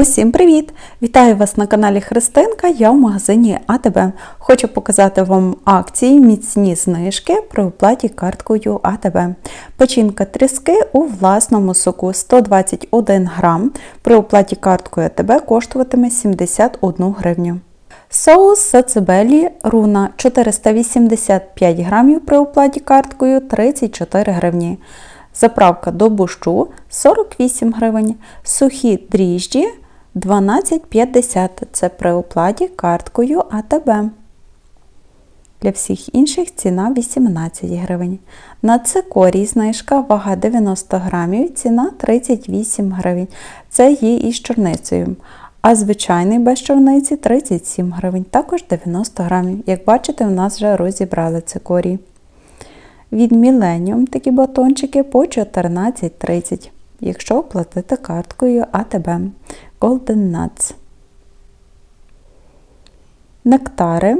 Усім привіт! Вітаю вас на каналі Христинка. Я в магазині АТБ. Хочу показати вам акції міцні знижки при оплаті карткою АТБ. Печінка тріски у власному соку 121 грам. При оплаті карткою АТБ коштуватиме 71 гривню. Соус сацебелі руна 485 грамів при оплаті карткою 34 гривні. Заправка до бущу 48 гривень. Сухі дріжджі 12,50 це при оплаті карткою АТБ. Для всіх інших ціна 18 гривень. На цикорій знижка вага 90 грамів, ціна 38 гривень. Це є із чорницею. А звичайний без чорниці 37 гривень, також 90 грамів. Як бачите, в нас вже розібрали цикорій. Від Millennium такі батончики по 14,30, якщо оплатити карткою АТБ Golden Nuts. Нектари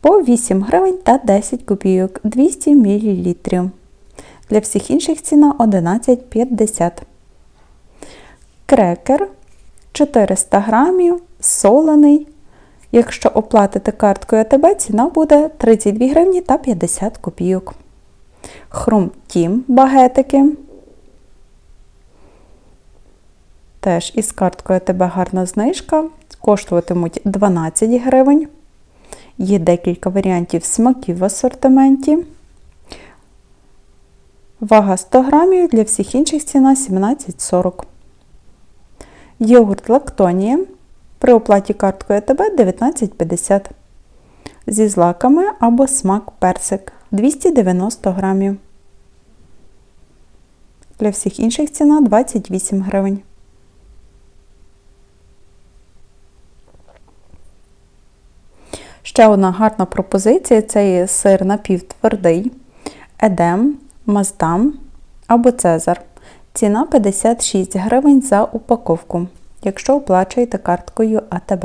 по 8 гривень та 10 копійок 200 мл. Для всіх інших ціна 11,50. Крекер 400 грамів, солений. Якщо оплатити карткою АТБ, ціна буде 32 гривні та 50 копійок. Хрум Тім багетики. Теж із карткою АТБ гарна знижка. Коштуватимуть 12 гривень. Є декілька варіантів смаків в асортименті. Вага 100 грамів, для всіх інших ціна 17,40. Йогурт Лактонія. При оплаті карткою АТБ 19,50. Зі злаками або смак персик 290 грамів. Для всіх інших ціна 28 гривень. Ще одна гарна пропозиція це є сир напівтвердий, едем, маздам або цезар. Ціна 56 гривень за упаковку, якщо оплачуєте карткою АТБ.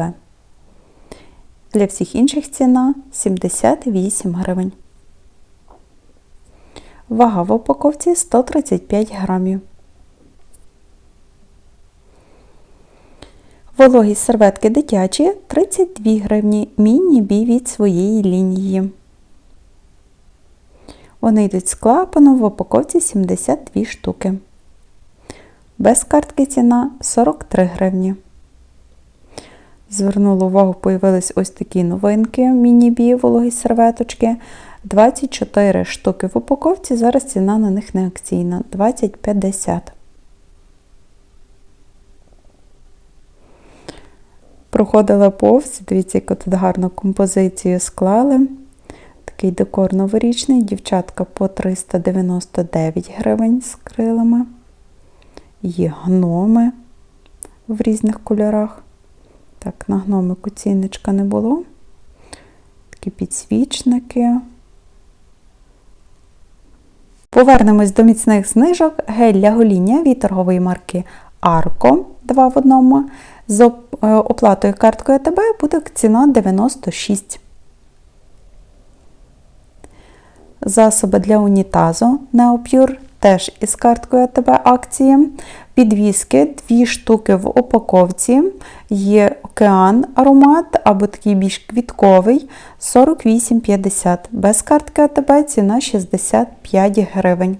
Для всіх інших ціна 78 гривень. Вага в упаковці 135 грамів. Вологі серветки дитячі 32 гривні міні-бі від своєї лінії. Вони йдуть з клапаном в упаковці 72 штуки. Без картки ціна 43 гривні. Звернула увагу, появились ось такі новинки міні-бі вологі серветочки. 24 штуки в упаковці, зараз ціна на них не акційна 20,50. Проходила повз, дивіться, яку тут гарну композицію склали. Такий декор новорічний, дівчатка по 399 гривень з крилами. Є гноми в різних кольорах. Так, на гномику цінничка не було. Такі підсвічники. Повернемось до міцних знижок. Гель для гоління від торгової марки Арко 2 в одному. З оплатою карткою АТБ буде ціна 96. Засоби для унітазу Neopure теж із карткою АТБ акції. Підвіски, дві штуки в упаковці. Є океан аромат або такий більш квітковий 48,50. Без картки АТБ ціна 65 гривень.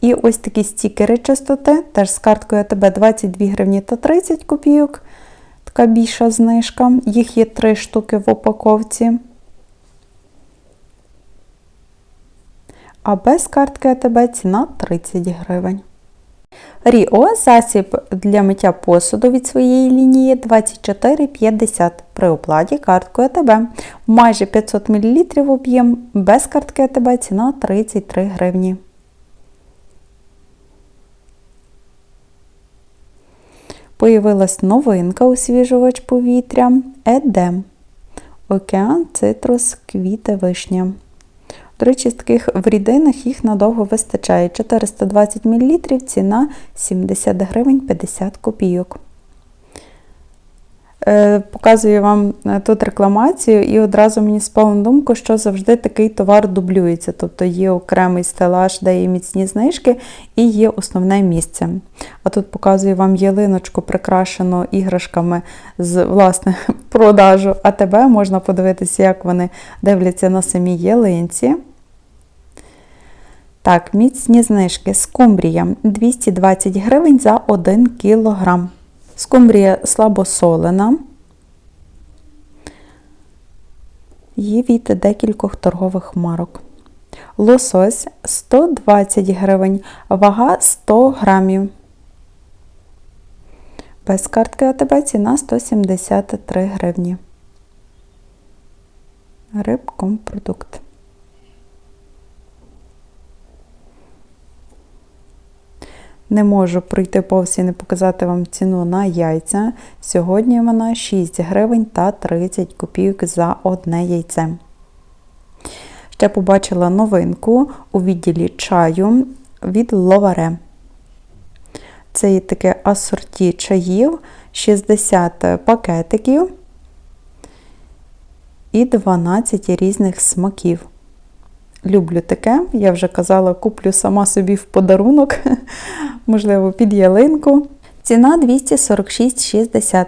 І ось такі стікери чистоти, теж з карткою АТБ 22 гривні та 30 копійок. Така більша знижка. Їх є 3 штуки в упаковці. А без картки АТБ ціна 30 гривень. Ріо засіб для миття посуду від своєї лінії 24,50 при оплаті карткою АТБ. Майже 500 мл об'єм, без картки АТБ ціна 33 гривні. Появилась новинка освіжувач повітря Едем. Океан цитрус квіти вишня. До речі, з таких в рідинах їх надовго вистачає. 420 мл, ціна 70 гривень 50 копійок. Е, Показую вам е, тут рекламацію, і одразу мені спало на думку, що завжди такий товар дублюється. Тобто є окремий стелаж, де є міцні знижки, і є основне місце. А тут показую вам ялиночку, прикрашену іграшками з власне продажу АТБ. Можна подивитися, як вони дивляться на самій ялинці. Так, міцні знижки. Скумбрія 220 гривень за 1 кілограм. Скумбрія слабосолена. Є від декількох торгових марок. Лосось 120 гривень, вага 100 грамів. Без картки АТБ ціна 173 гривні. Рибкомпродукт. Не можу пройти повз і не показати вам ціну на яйця. Сьогодні вона 6 гривень та 30 копійок за одне яйце. Ще побачила новинку у відділі чаю від Ловаре. Це є таке асорті чаїв, 60 пакетиків і 12 різних смаків. Люблю таке, я вже казала, куплю сама собі в подарунок, можливо, під ялинку. Ціна 246,60.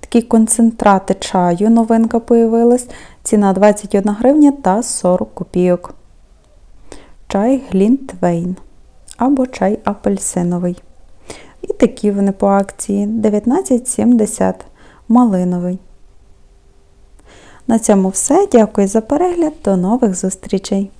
Такі концентрати чаю, новинка появилась. Ціна 21 гривня та 40 копійок. Чай Глінтвейн або чай апельсиновий. І такі вони по акції 19,70 малиновий. На цьому все. Дякую за перегляд. До нових зустрічей!